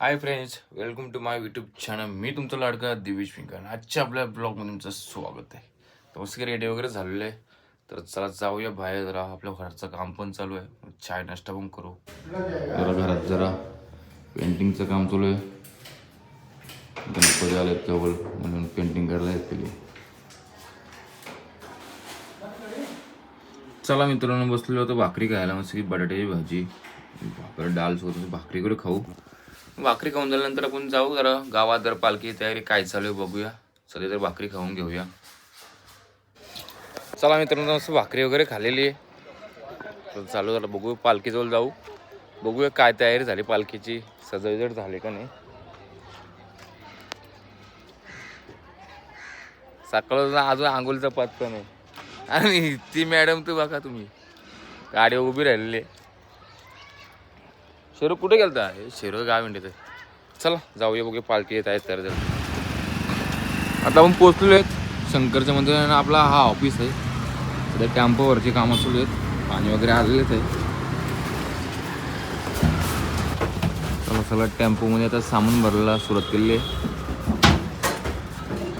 Hi friends welcome to my YouTube channel मी तुमचा लाडका Divesh Pinker आजच्या आपल्या ब्लॉगमध्ये तुमचं स्वागत आहे. तर रेडी वगैरे झालेलं आहे. तर चला जाऊया बाहेर जरा. आपल्या घराचं काम पण चालू आहे. चाय नाश्ता पण करू. जरा घरात जरा पेंटिंगचं काम चालू आहे. गणपती आले जवळ. म्हणून पेंटिंग करायला येते चला मित्रांनो बसलेलो होतो भाकरी खायला. मस्त की बटाट्याची भाजी. भाकर डाळ सोबत भाकरी कडे खाऊ. भाकरी खाऊन झाल्यानंतर आपण जाऊ जरा गावात जर पालखी तयारी काय चालू आहे बघूया. सध्या तर भाकरी खाऊन घेऊया. चला मित्रांनो असं भाकरी वगैरे खाल्लेली आहे. तर चालू झालं बघू पालखीजवळ जाऊ. बघूया काय तयारी झाली पालखीची. सजावट झाली का नाही. सकाळ अजून आंघोळीचा पत्ता नाही. आणि ती मॅडम तू बघा तुम्ही. गाडी उभी राहिलेली आहे. शेरू कुठे गेलता? हे शेरू गाव म्हणते चला जाऊया बघूया पालखी येत आहेत तर. आता आपण पोचलेलो आहेत. शंकरच्या मंदिरानं आपला हा ऑफिस आहे. सध्या कॅम्पवरची कामं सुरू आहेत. पाणी वगैरे आलेलेच आहे. चला सगळं टेम्पोमध्ये आता सामान भरलेला सुरुवात केलेली आहे.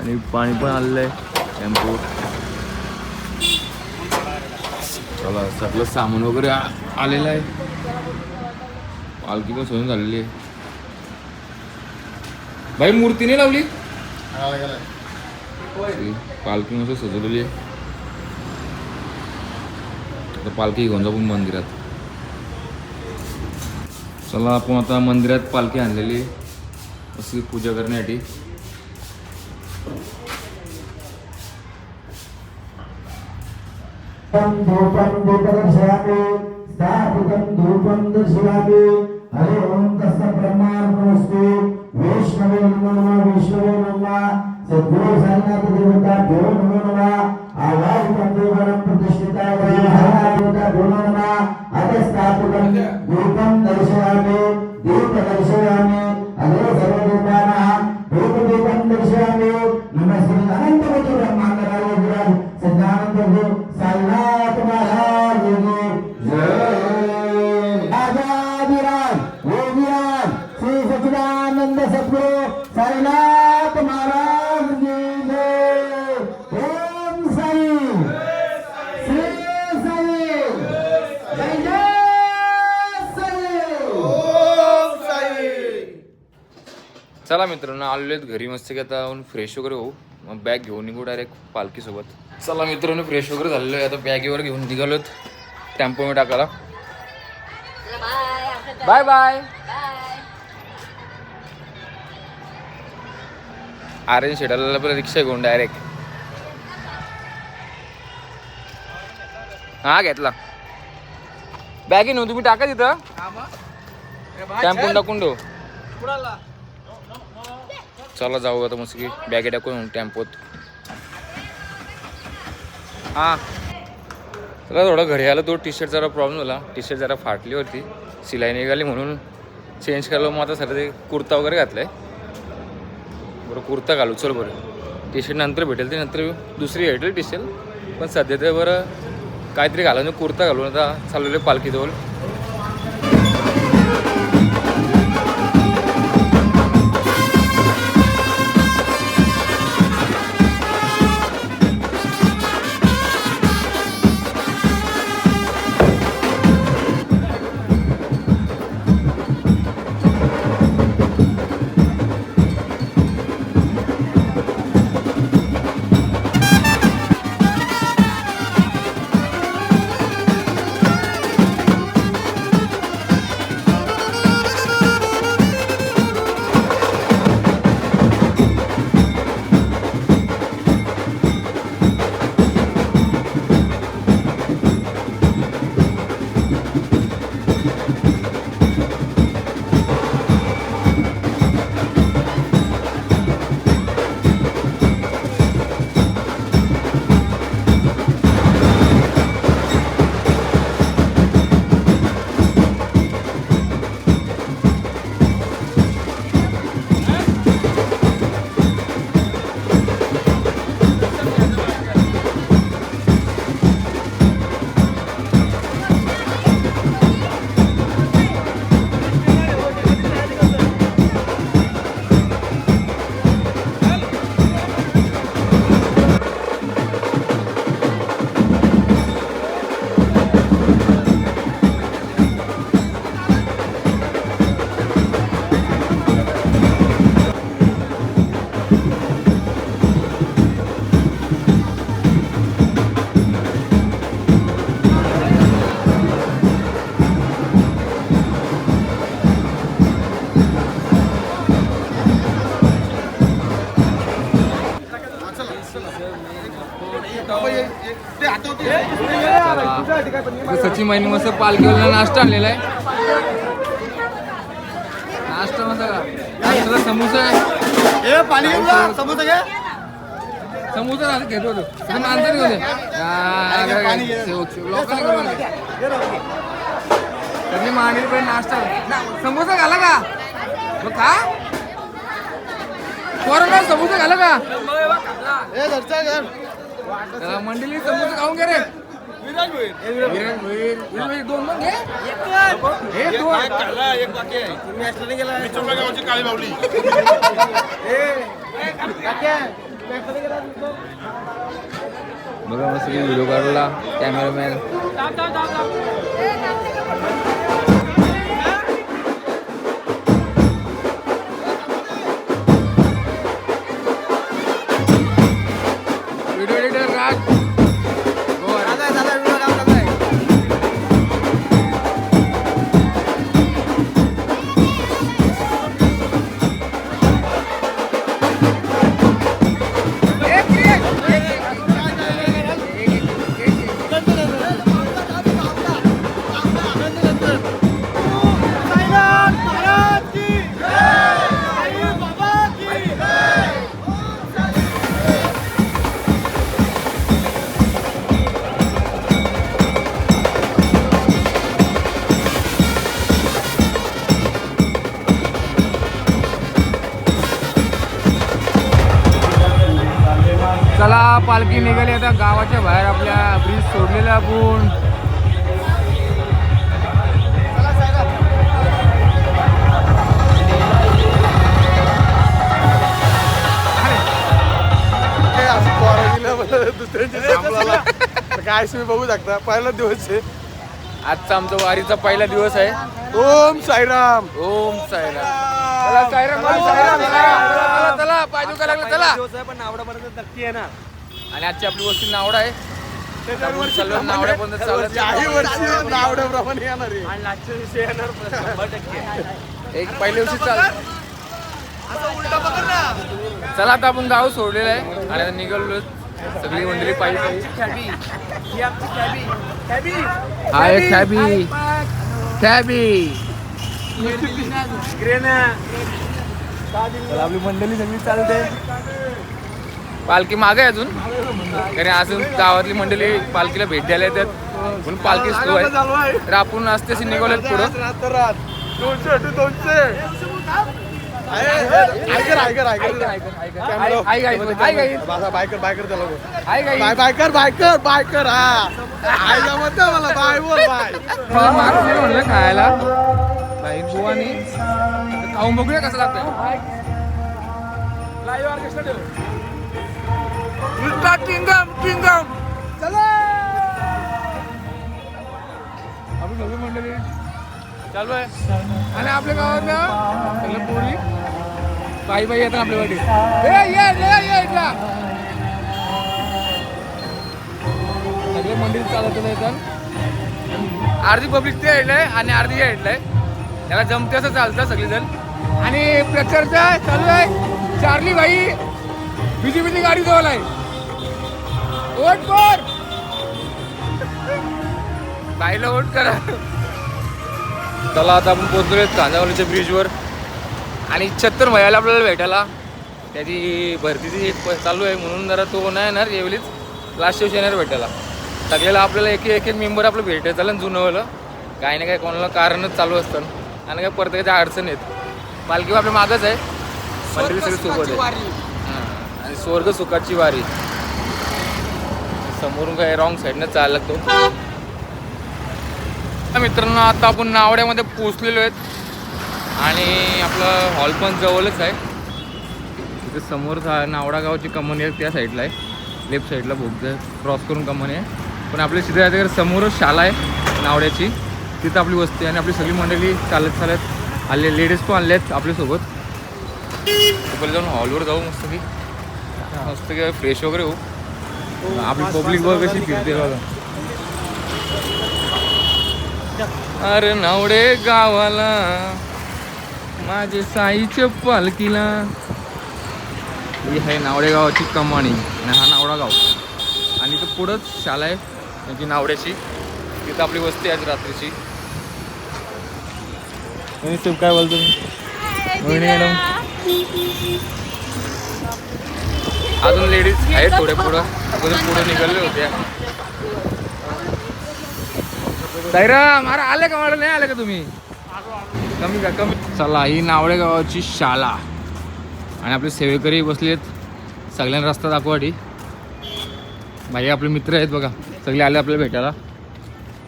आणि पाणी पण आलेलं आहे टेम्पो. चला सगळं सामान वगैरे आलेलं आहे. पालखी पण सोडून झालेली आहे. भाई मूर्ती नाही लावली? पालखी मस्त सजवलेली आहे. आता पालखी घेऊन जाऊ मंदिरात. चला आपण आता मंदिरात पालखी आणलेली आहे. अशी पूजा करण्यासाठी. धूपं दीपदर्शयामि स्थापितं धूपं दर्शयामि హరి ఓం దీప దర్శయామి. चला मित्रांनो आलेलो आहेत घरी मस्त की आता आपण फ्रेश वगैरे होऊ. मग बॅग घेऊन निघू डायरेक्ट पालखीसोबत. चला मित्रांनो फ्रेश वगैरे झालेलो आहे. आता बॅगेवर घेऊन निघालोत टेम्पोमध्ये टाकायला. बाय बाय आर्यन शेडाला पण रिक्षा घेऊन डायरेक्ट हा घेतला. बॅगी नव्हती तुम्ही टाका तिथं. टेम्पोन टाकून ठेव चला जाऊ आता मस्त की बॅगे टाकून टेम्पोत. हा. चला थोडं घरी आलं तो टी शर्ट जरा प्रॉब्लेम झाला. टी शर्ट जरा फाटली होती. सिलाई निघाली म्हणून चेंज केलं. मग आता सर ते कुर्ता वगैरे घातलाय. बरं कुर्ता घालू. चल बरं. टी शर्ट नंतर भेटेल ते नंतर दुसरी भेटेल टी शर्ट पण सध्या ते बरं काहीतरी घालून कुर्ता घालून आता चाललेलं आहे पालखीजवळ. सचिन माहिनी मस्त पालखीवाला नाश्ता आणलेला आहे. नाश्ता मस्त का समोसा आहे. जा. समोसा घे. समोसा घेतो होतो माणसं हा, लोकांना घेऊन मांडील पण नाश्ता समोसा घाला का? मग का पोरांना समोसा घाला का? मंडळी समोसा खाऊन घे रे. विराज भोईर. विराज भोईर दोन मग हे दोन. एक बाकी आहे. तुम्ही ऍक्सिडेंट गेला. मी चोपडा गावची काळी बावली बघा मस्त व्हिडिओ काढला. कॅमेरामॅन पालखी निघाली आता गावाच्या बाहेर आपल्या ब्रिज सोडलेला आपण. काय तुम्ही बघू शकता पहिला दिवस आहे. आजचा आमचा वारीचा पहिला दिवस आहे. ओम साईराम. ओम साईराम. साईराम चला चला, दुखायला लागला चला. पण आवडापर्यंत नक्की आहे ना आणि आजची आपली वस्ती नावडा आहे. नावड्याप्रमाणे येणार आहे. एक पहिल्या दिवशी चाल चला आता आपण गाव सोडलेलं आहे. आणि आता निघालो. सगळी मंडळी पायी पायी. हा एक कॅबी. कॅबी. आपली मंडळी सगळी चालते. पालखी मागे आहे अजून कारण अजून गावातली मंडळी पालखीला भेट द्यायला येतात म्हणून पालखी स्लो आहे तर आपण असते असे निघालेत पुढं बायकर बायकर बायकर हा मला बाय बोल बाय म्हणलं खायला बाई बुवानी खाऊन बघूया कसं लागतंय किंगम किंगम. चला! आपली सगळी मंडळी. चालू आहे. आणि आपल्या गावात ना पोरी. बाई बाई येतात आपल्या वाटी ए ये ये ये इथला सगळे मंदिर चालत येतात अर्धी पब्लिक ते ऐकलंय आणि अर्धी हे त्याला जमते असं चालतं सगळेजण. आणि प्रचारचा चालू आहे. चार्ली भाई बीजेपीची गाडी जवळ आहे. वोट कर बाईला वोट करा. चला आता आपण पोहोचलोय कांदावलीच्या ब्रिजवर आणि छत्तर भयाला आपल्याला भेटायला. त्याची भरतीची चालू आहे म्हणून जरा तो नाही येणार यावेळीच लास्ट दिवशी येणार भेटायला. सगळ्याला आपल्याला एक एक एक मेंबर आपलं भेटायचं झालं जुनवलं काही ना काही कोणाला कारणच चालू असतं. आणि काय प्रत्येकाच्या अडचण आहेत. पालखी आपल्या मागच आहे. मंडळी सगळी सोबत आहे स्वर्ग सुखाची वारी. समोरून काय रॉंग साईडनं चालला लागतो मित्रांनो आता आपण नावड्यामध्ये पोचलेलो आहेत. आणि आपलं हॉल पण जवळच आहे. तिथे समोर नावडा गावची कमानी आहे त्या साईडला आहे. लेफ्ट साईडला भोग क्रॉस करून कमानी आहे. पण आपल्या सिद्ध समोरच शाळा आहे नावड्याची. तिथं आपली वस्ती आहे आणि आपली सगळी मंडळी चालत चालत आले लेडीज पण आले आहेत आपल्यासोबत. जाऊन हॉलवर जाऊ मस्त की मस्त की फ्रेश वगैरे होऊ. आपली पब्लिक बघ कशी फिरते बघा. अरे नावडे गावाला माझे साईच्या पालखीला. ही आहे नावडे गावाची कमाणी आणि हा नावडा गाव. आणि इथं पुढंच शाळा आहे त्यांची नावड्याची. तिथं आपली वस्ती आहे आज रात्रीची. तू काय बोलतो? मॅडम. अजून लेडीज आहेत थोड्या पुढं. अगोदर पुढे निघाले होत्या साईरा मारा आले का मला? नाही आले का तुम्ही? कमी का कमी? चला ही नावडे गावाची शाळा. आणि आपले सेवेकरी बसले आहेत सगळ्यांना रस्ता दाखवाडी भाई आपले मित्र आहेत बघा. सगळे आले आपल्याला भेटायला.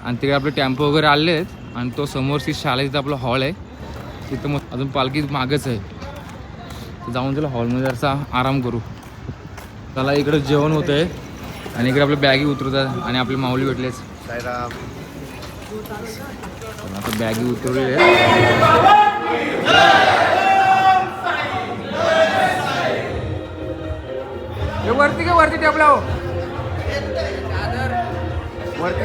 आणि तिकडे आपले टेम्पो वगैरे आले आहेत आणि तो समोरची शाळा तिथं आपला हॉल आहे. तिथं मग अजून पालखी मागच आहे. तर जाऊन त्याला हॉलमध्ये जरासा आराम करू. त्याला इकडे जेवण होतं आहे आणि इकडे आपल्या बॅगी उतरतात आणि आपले माऊली भेटलेच आता बॅगी उतरवलेले आहे हे वरती का वरती टेबला हो वरती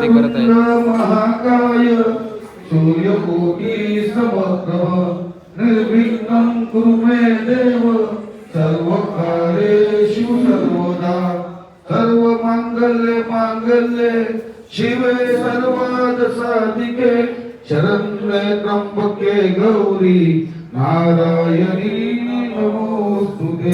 ते करत आहे. महाकाय सूर्यकोटी समप्रभ निर्विघ्नं कुरु मे देव सर्व कार्येषु सर्वदा सर्व मांगल्ये मांगल्ये शिवे सर्वाद साधिके शरण्ये त्र्यंबके गौरी नारायणी नमोस्तुते।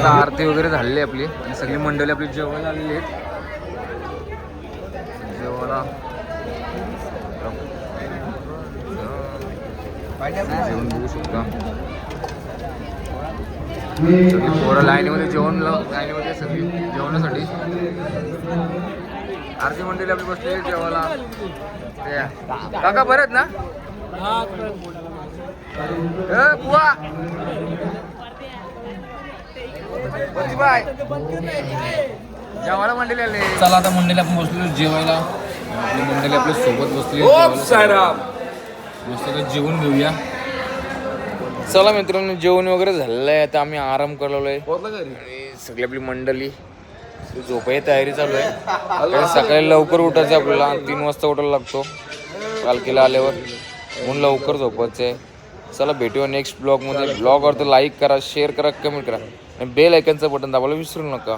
आता आरती वगैरे झालेली आहे आपली. आणि सगळी मंडळी आपली जेवण आलेली आहेत. जेवायला. जेवण बघू शकता. सगळी पोरं लाईनीमध्ये जेवण लाव लाईनीमध्ये सगळी जेवणासाठी. आरती मंडळी आपली बसलेली आहे जेवायला. ते काका बरेत ना? बुवा. जेवायला मंडळी आले. चला आता मंडळी आपण बसलो जेवायला. आपली मंडळी आपल्यासोबत बसली मस्त जेवून घेऊया. चला मित्रांनो जेवण वगैरे झालेलं आहे आता आम्ही आराम करलेलो आहे आणि सगळी आपली मंडळी. झोपायची तयारी चालू आहे. कारण सकाळी लवकर उठायचं आपल्याला. तीन वाजता उठायला लागतो. पालखीला आल्यावर. म्हणून लवकर झोपायचं आहे. चला भेटूया नेक्स्ट ब्लॉगमध्ये ब्लॉग आवडतं लाईक करा शेअर करा कमेंट करा. आणि बेल ऐकनचं बटन दाबायला विसरू नका.